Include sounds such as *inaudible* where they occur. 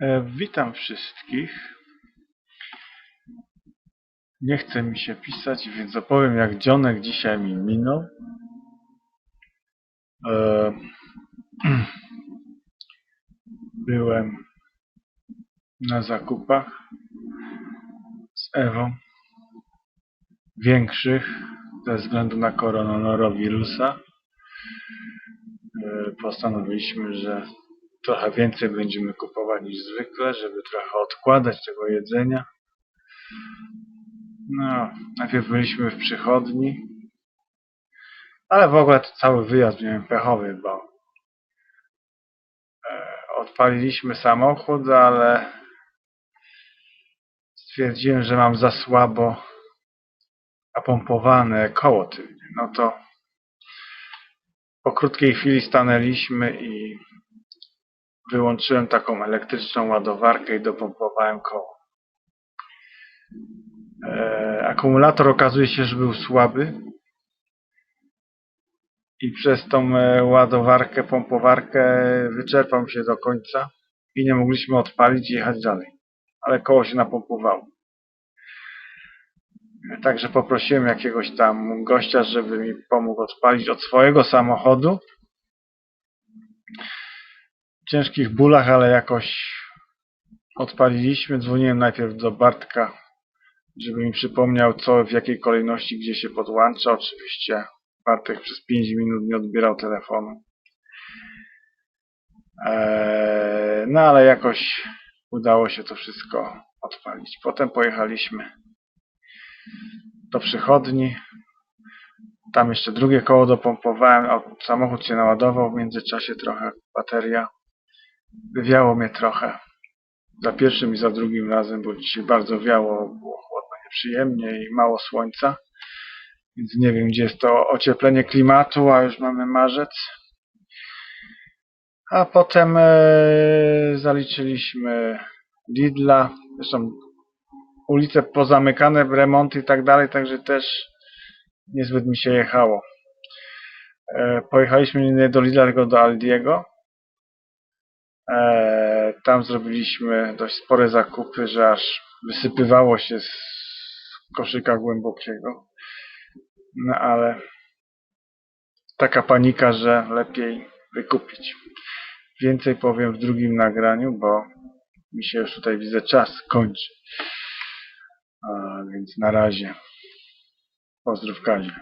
E, Witam wszystkich. Nie chce mi się pisać, więc opowiem jak dzionek dzisiaj mi minął. E, *clears throat* Byłem na zakupach z Ewą. Większych ze względu na koronawirusa. E, Postanowiliśmy, że trochę więcej będziemy kupować niż zwykle, żeby trochę odkładać tego jedzenia. No, najpierw byliśmy w przychodni, ale w ogóle to cały wyjazd miałem pechowy, bo e, odpaliliśmy samochód, ale stwierdziłem, że mam za słabo napompowane koło tylnie. No to po krótkiej chwili stanęliśmy i wyłączyłem taką elektryczną ładowarkę i dopompowałem koło. E, akumulator okazuje się, że był słaby i przez tą e, ładowarkę, pompowarkę wyczerpał się do końca i nie mogliśmy odpalić i jechać dalej. Ale koło się napompowało. E, Także poprosiłem jakiegoś tam gościa, żeby mi pomógł odpalić od swojego samochodu ciężkich bólach, ale jakoś odpaliliśmy. Dzwoniłem najpierw do Bartka, żeby mi przypomniał, co w jakiej kolejności, gdzie się podłącza. Oczywiście Bartek przez 5 minut nie odbierał telefonu. Eee, no ale jakoś udało się to wszystko odpalić. Potem pojechaliśmy do przychodni. Tam jeszcze drugie koło dopompowałem, a samochód się naładował w międzyczasie trochę bateria. Wywiało mnie trochę. Za pierwszym i za drugim razem, bo dzisiaj bardzo wiało, było chłodno, nieprzyjemnie i mało słońca. Więc nie wiem, gdzie jest to ocieplenie klimatu, a już mamy marzec. A potem e, zaliczyliśmy Lidla. Zresztą ulice pozamykane, remonty i tak dalej, także też niezbyt mi się jechało. E, pojechaliśmy nie do Lidla, tylko do Aldiego. E, tam zrobiliśmy dość spore zakupy, że aż wysypywało się z koszyka głębokiego. No ale taka panika, że lepiej wykupić. Więcej powiem w drugim nagraniu, bo mi się już tutaj widzę czas kończy. A, więc na razie. Pozdrów Kazie.